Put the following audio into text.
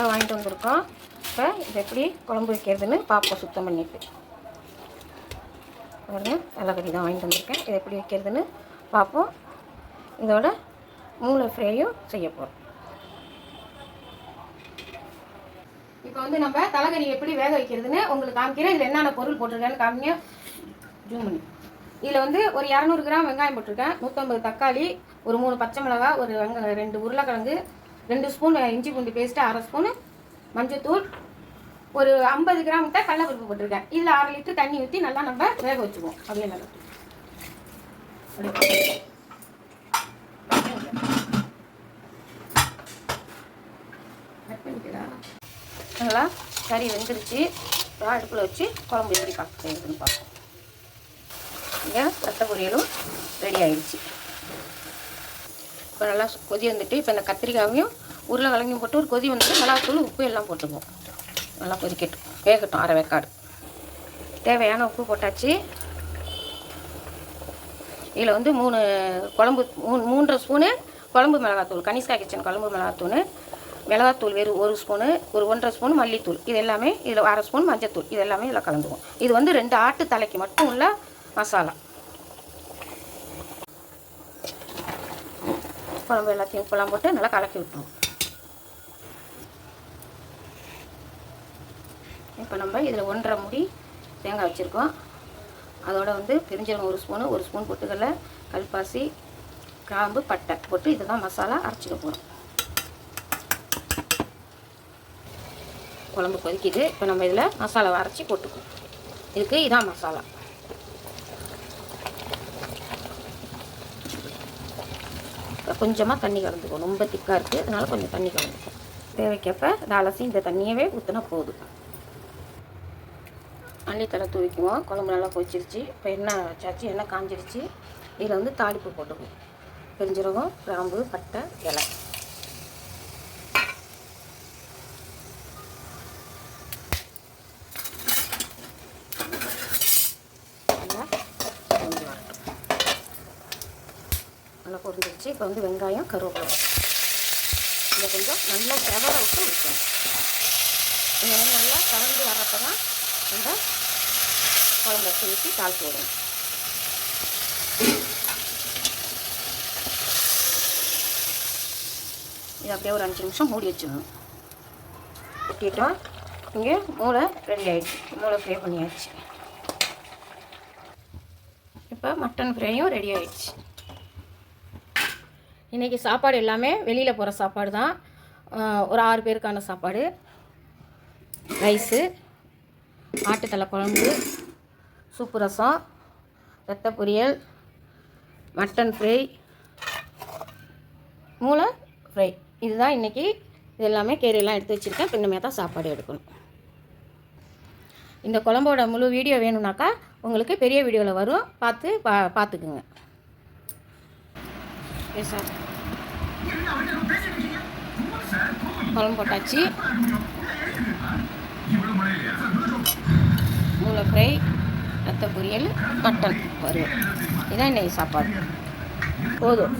இதெல்லாம் வாங்கிட்டு வந்திருக்கோம். இப்போ இது எப்படி குழம்பு வைக்கிறதுன்னு பார்ப்போம் சுத்தம் பண்ணிட்டு. பாருங்க வெள்ளைக்கறி தான் வாங்கிட்டு வந்திருக்கேன். இது எப்படி வைக்கிறதுன்னு பார்ப்போம் இதோட மூளை ஃப்ரையும் செய்ய போகிறோம் இப்போ வந்து நம்ம தலைகறி எப்படி வேக வைக்கிறதுன்னு உங்களுக்கு காமிக்கிறேன். இதில் என்னென்ன பொருள் போட்டிருக்கேன்னு காமிங்க. ஜூம் பண்ணி. இதில் வந்து ஒரு இரநூறு கிராம் வெங்காயம் போட்டிருக்கேன். நூற்றம்பது தக்காளி ஒரு மூணு பச்சை மிளகா ஒரு வெங்க ரெண்டு உருளைக்கிழங்கு ரெண்டு ஸ்பூன் இஞ்சி பூண்டு பேஸ்ட்டு அரை ஸ்பூனு மஞ்சத்தூள் ஒரு ஐம்பது கிராம் தான் கடலப்பருப்பு போட்டிருக்கேன். இதில் அரை லிட்டர் தண்ணி ஊற்றி நல்லா நம்ம வேக வச்சுக்குவோம். அப்படியே நல்லா நல்லா கறி வெந்துருச்சு. அடுப்பில் வச்சு குழம்பு எப்படி பார்க்க செய்யுதுன்னு பார்ப்போம். இங்கே ரத்த பொரியலும் ரெடி ஆயிடுச்சு. இப்போ நல்லா கொதி வந்துட்டு இப்போ இந்த கத்திரிக்காவையும் உருளைக்கிழங்கையும் போட்டு ஒரு கொதி வந்துட்டு மிளகாத்தூள் உப்பு எல்லாம் போட்டுக்குவோம். நல்லா கொதிக்கட்டும். வேகட்டும் அரை வேக்காடு. தேவையான உப்பு போட்டாச்சு. இதில் வந்து மூணு குழம்பு மூணு மூன்றரை ஸ்பூனு குழம்பு மிளகாத்தூள் கனிஷ்கா கிச்சன் குழம்பு மிளகாத்தூள் மிளகாத்தூள் வெறும் ஒரு ஸ்பூனு ஒரு ஒன்றரை ஸ்பூன் மல்லித்தூள். இது எல்லாமே இதில் அரை ஸ்பூன் மஞ்சத்தூள். இது எல்லாமே இதில் கலந்துவோம் இது வந்து ரெண்டு ஆட்டு தலைக்கு மட்டும் உள்ள மசாலா. குழம்பு எல்லாத்தையும் உப்பெல்லாம் போட்டு நல்லா கலக்கி விட்டுருவோம் இப்போ நம்ம இதில் ஒன்றரை முடி தேங்காய் வச்சுருக்கோம். அதோட வந்து பெருஞ்சீரகம் ஒரு ஸ்பூனு ஒரு ஸ்பூன் பொட்டுக்கடலை கல்பாசி கிராம்பு பட்டை போட்டு இதுதான் மசாலா அரைச்சிக்க போகிறோம் குழம்பு கொதிக்குது. இப்போ நம்ம இதில் மசாலாவை அரைச்சி போட்டுக்குவோம். இதுக்கு இதான் மசாலா. கொஞ்சமாக தண்ணி கலந்துக்கும் ரொம்ப திக்காக இருக்குது அதனால் கொஞ்சம் தண்ணி கலந்துக்கும் தேவைக்கப்ப இந்த அலசி இந்த தண்ணியவே ஊற்றினா போதும். மல்லித்தலை தூவிக்குவோம். குழம்பு நல்லா கொதிச்சிருச்சு. இப்போ எண்ணெய் வச்சாச்சு. எண்ணெய் காஞ்சிருச்சு. இதில் வந்து தாளிப்பு போட்டுக்குவோம். பெருஞ்சீரகம் கிராம்பு பட்டை இலை. நல்லா பொருந்துருச்சு இப்போ வந்து வெங்காயம் கருவேப்பிலை. இதை கொஞ்சம் நல்லா செவர விட்டு வைக்கணும் இதை நல்லா கலந்து வர்றப்ப தான் நம்ம குழம்ப வச்சு ஊற்றி தாளித்து விடணும். இது அப்படியே ஒரு அஞ்சு நிமிஷம் மூடி வச்சிடணும். கொட்டிட்டோம் இங்கே மூளை ரெடி ஆகிடுச்சு மூளை ஃப்ரை பண்ணியாச்சு. இப்போ மட்டன் ஃப்ரையும் ரெடி ஆகிடுச்சு இன்றைக்கி சாப்பாடு எல்லாமே வெளியில் போகிற சாப்பாடு தான் ஒரு ஆறு பேருக்கான சாப்பாடு. ரைஸு ஆட்டுத்தலை குழம்பு சூப்பு ரசம் ரத்த பொரியல் மட்டன் ஃப்ரை மூளை ஃப்ரை. இதுதான் இன்றைக்கி இது எல்லாமே கீரையெல்லாம் எடுத்து வச்சுருக்கேன். பின்னமே தான் சாப்பாடு எடுக்கணும். இந்த குழம்போட முழு வீடியோ வேணும்னாக்கா உங்களுக்கு பெரிய வீடியோவில் வரும். பார்த்து பா பார்த்துக்குங்க. எஸ் சார் குழம்பு போட்டாச்சு. மூளை ஃப்ரை ரத்த பொரியல் மட்டன் வறுவல் இதான் இன்னைக்கு சாப்பாடு. போதும்.